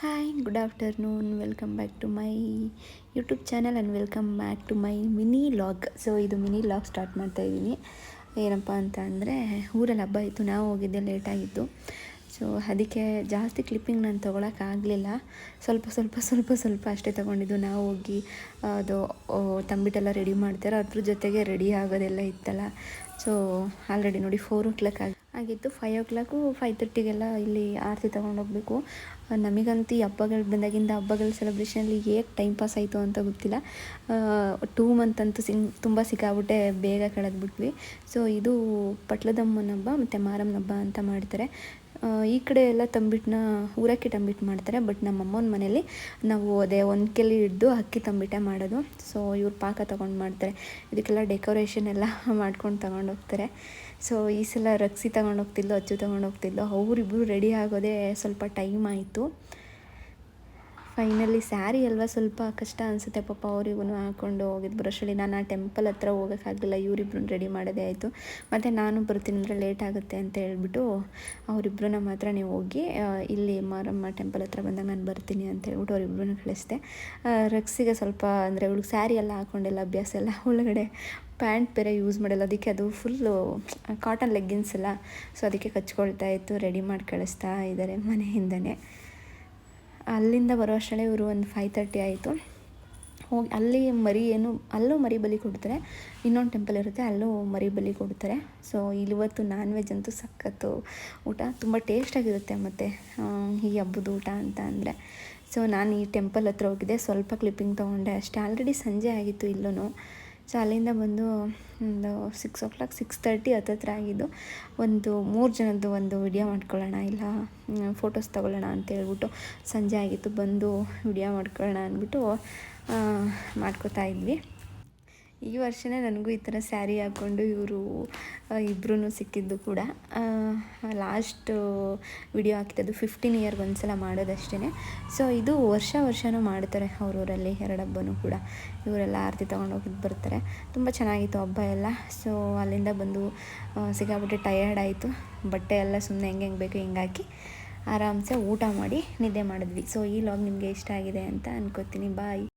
Hi good afternoon welcome back to my YouTube channel and welcome back to my mini log so ಇದು mini log start ಮಾಡ್ತಾ ಇದ್ದೀನಿ. ಏನಪ್ಪ ಅಂತ ಅಂದರೆ, ಊರಲ್ಲಿ ಹಬ್ಬ ಇತ್ತು, ನಾವು ಹೋಗಿದ್ದೆ ಲೇಟಾಗಿತ್ತು ಸೊ ಅದಕ್ಕೆ ಜಾಸ್ತಿ ಕ್ಲಿಪ್ಪಿಂಗ್ ನಾನು ತೊಗೊಳಕ್ಕಾಗಲಿಲ್ಲ ಸ್ವಲ್ಪ ಸ್ವಲ್ಪ ಸ್ವಲ್ಪ ಸ್ವಲ್ಪ ಅಷ್ಟೇ ತೊಗೊಂಡಿದ್ದು. ನಾವು ಹೋಗಿ, ಅದು ತಂಬಿಟ್ಟೆಲ್ಲ ರೆಡಿ ಮಾಡ್ತಾರೆ. ಅದ್ರ ಜೊತೆಗೆ ರೆಡಿ ಆಗೋದೆಲ್ಲ ಇತ್ತಲ್ಲ. ಸೊ ಆಲ್ರೆಡಿ ನೋಡಿ ಫೋರ್ ಓ ಕ್ಲಾಕ್ ಆಗಿ ಆಗಿತ್ತು. ಫೈವ್ ಓ ಕ್ಲಾಕು ಫೈವ್ ತರ್ಟಿಗೆಲ್ಲ ಇಲ್ಲಿ ಆರತಿ ತೊಗೊಂಡೋಗ್ಬೇಕು ನಮಗಂತೂ ಹಬ್ಬಗಳು ಬಂದಾಗಿಂದ ಹಬ್ಬಗಳ ಸೆಲೆಬ್ರೇಷನಲ್ಲಿ ಹೇಗೆ ಟೈಮ್ ಪಾಸ್ ಆಯಿತು ಅಂತ ಗೊತ್ತಿಲ್ಲ. ಟೂ ಮಂತ್ ಅಂತೂ ಸಿಂಗ್ ತುಂಬ ಸಿಕ್ಕಾಬಿಟ್ಟೆ ಬೇಗ ಕಳೆದ್ಬಿಟ್ವಿ. ಸೊ ಇದು ಪಟ್ಲದಮ್ಮನ ಹಬ್ಬ ಮತ್ತು ಮಾರಮ್ಮನ ಹಬ್ಬ ಅಂತ ಮಾಡ್ತಾರೆ ಈ ಕಡೆ ಎಲ್ಲ ತಂಬಿಟ್ಟನ್ನ ಊರಕ್ಕಿ ತಂಬಿಟ್ಟು ಮಾಡ್ತಾರೆ, ಬಟ್ ನಮ್ಮ ಅಮ್ಮನ ಮನೇಲಿ ನಾವು ಅದೇ ಒಂದು ಕೆಲಿ ಹಿಡ್ದು ಅಕ್ಕಿ ತಂಬಿಟ್ಟೆ ಮಾಡೋದು. ಸೊ ಇವ್ರು ಪಾಕ ತೊಗೊಂಡು ಮಾಡ್ತಾರೆ. ಇದಕ್ಕೆಲ್ಲ ಡೆಕೋರೇಷನ್ ಎಲ್ಲ ಮಾಡ್ಕೊಂಡು ತೊಗೊಂಡು ಹೋಗ್ತಾರೆ. ಸೊ ಈ ಸಲ ರಕ್ಸಿ ತಗೊಂಡು ಹೋಗ್ತಿದ್ಲು, ಅಚ್ಚು ತಗೊಂಡು ಹೋಗ್ತಿದ್ಲು. ಅವರಿಬ್ಬರು ರೆಡಿ ಆಗೋದೇ ಸ್ವಲ್ಪ ಟೈಮ್ ಆಯಿತು. ಫೈನಲಿ ಸ್ಯಾರಿ ಅಲ್ವಾ ಸ್ವಲ್ಪ ಕಷ್ಟ ಅನಿಸುತ್ತೆ. ಪಾಪ ಅವರಿಗೂ ಹಾಕ್ಕೊಂಡು ಹೋಗಿದ್ದು ಬರೋಷ್ಟರಲ್ಲಿ ನಾನು ಆ ಟೆಂಪಲ್ ಹತ್ರ ಹೋಗೋಕ್ಕಾಗಲಿಲ್ಲ. ಇವರಿಬ್ರು ರೆಡಿ ಮಾಡೋದೇ ಆಯಿತು. ಮತ್ತು ನಾನು ಬರ್ತೀನಿ ಅಂದರೆ ಲೇಟ್ ಆಗುತ್ತೆ ಅಂತ ಹೇಳ್ಬಿಟ್ಟು ಅವರಿಬ್ರನ್ನ ಮಾತ್ರ ನೀವು ಹೋಗಿ ಇಲ್ಲಿ ಮಾರಮ್ಮ ಟೆಂಪಲ್ ಹತ್ರ ಬಂದಾಗ ನಾನು ಬರ್ತೀನಿ ಅಂತ ಹೇಳ್ಬಿಟ್ಟು ಅವರಿಬ್ರು ಕಳಿಸಿದೆ. ರಕ್ಸಿಗೆ ಸ್ವಲ್ಪ ಅಂದರೆ ಅವಳಿಗೆ ಸ್ಯಾರಿ ಎಲ್ಲ ಹಾಕ್ಕೊಂಡಿಲ್ಲ ಅಭ್ಯಾಸ ಎಲ್ಲ ಒಳಗಡೆ ಪ್ಯಾಂಟ್ ಬೇರೆ ಯೂಸ್ ಮಾಡಲ್ಲ. ಅದಕ್ಕೆ ಅದು ಫುಲ್ಲು ಕಾಟನ್ ಲೆಗ್ಗಿನ್ಸ್ ಎಲ್ಲ. ಸೊ ಅದಕ್ಕೆ ಕಚ್ಕೊಳ್ತಾ ಇತ್ತು ರೆಡಿ ಮಾಡಿ ಕಳಿಸ್ತಾ ಇದ್ದಾರೆ ಮನೆಯಿಂದನೇ. ಅಲ್ಲಿಂದ ಬರೋ ಅಷ್ಟೇ ಇವರು ಒಂದು ಫೈವ್ ತರ್ಟಿ ಆಯಿತು. ಹೋಗಿ ಅಲ್ಲಿ ಮರಿ ಏನು, ಅಲ್ಲೂ ಮರಿ ಬಲಿ ಕೊಡ್ತಾರೆ. ಇನ್ನೊಂದು ಟೆಂಪಲ್ ಇರುತ್ತೆ, ಅಲ್ಲೂ ಮರಿ ಬಲಿ ಕೊಡ್ತಾರೆ. ಸೊ ಇಲ್ಲಿವತ್ತು ನಾನ್ ವೆಜ್ ಅಂತೂ ಸಖತ್ತು ಊಟ. ತುಂಬ ಟೇಸ್ಟಾಗಿರುತ್ತೆ ಮತ್ತು ಈ ಹಬ್ಬದ ಊಟ ಅಂತ ಅಂದರೆ. ಸೊ ನಾನು ಈ ಟೆಂಪಲ್ ಹತ್ರ ಹೋಗಿದ್ದೆ. ಸ್ವಲ್ಪ ಕ್ಲಿಪ್ಪಿಂಗ್ ತೊಗೊಂಡೆ ಅಷ್ಟೇ. ಆಲ್ರೆಡಿ ಸಂಜೆ ಆಗಿತ್ತು ಇಲ್ಲೂ ಸೊ ಬಂದು ಒಂದು six o'clock six thirty ಹತ್ತತ್ರ ಆಗಿದ್ದು ಒಂದು ಮೂರು ಜನದ್ದು ಒಂದು ವಿಡಿಯೋ ಮಾಡ್ಕೊಳ್ಳೋಣ ಇಲ್ಲ ಫೋಟೋಸ್ ತೊಗೊಳ್ಳೋಣ ಅಂತ ಹೇಳ್ಬಿಟ್ಟು ಸಂಜೆ ಆಗಿತ್ತು ಬಂದು ವಿಡಿಯೋ ಮಾಡ್ಕೊಳ್ಳೋಣ ಅಂದ್ಬಿಟ್ಟು ಮಾಡ್ಕೋತಾ ಇದ್ವಿ. ಈ ವರ್ಷನೇ ನನಗೂ ಈ ಥರ ಸ್ಯಾರಿ ಹಾಕ್ಕೊಂಡು ಇವರು ಇಬ್ಬರೂ ಸಿಕ್ಕಿದ್ದು ಕೂಡ. ಲಾಸ್ಟ್ ವಿಡಿಯೋ ಹಾಕಿದ್ದು ಫಿಫ್ಟೀನ್ ಇಯರ್ ಒಂದ್ಸಲ ಮಾಡೋದಷ್ಟೇ ಸೊ ಇದು ವರ್ಷ ವರ್ಷವೂ ಮಾಡ್ತಾರೆ ಅವ್ರೂರಲ್ಲಿ ಎರಡು ಹಬ್ಬನೂ ಕೂಡ. ಇವರೆಲ್ಲ ಆರತಿ ತೊಗೊಂಡೋಗಿದ್ದು ಬರ್ತಾರೆ. ತುಂಬ ಚೆನ್ನಾಗಿತ್ತು ಹಬ್ಬ ಎಲ್ಲ. ಸೊ ಅಲ್ಲಿಂದ ಬಂದು ಆ, ಸಿಕ್ಕಾಪಟ್ಟೆ ಟಯರ್ಡ್ ಆಯಿತು. ಬಟ್ಟೆ ಎಲ್ಲ ಸುಮ್ಮನೆ ಹೆಂಗೆ ಹೆಂಗೆ ಬೇಕು ಹಿಂಗೆ ಹಾಕಿ ಆರಾಮ್ಸೆ ಊಟ ಮಾಡಿ ನಿದ್ದೆ ಮಾಡಿದ್ವಿ. ಸೊ ಈ ಲಾಗ್ ನಿಮಗೆ ಇಷ್ಟ ಆಗಿದೆ ಅಂತ ಅನ್ಕೋತೀನಿ. ಬಾಯ್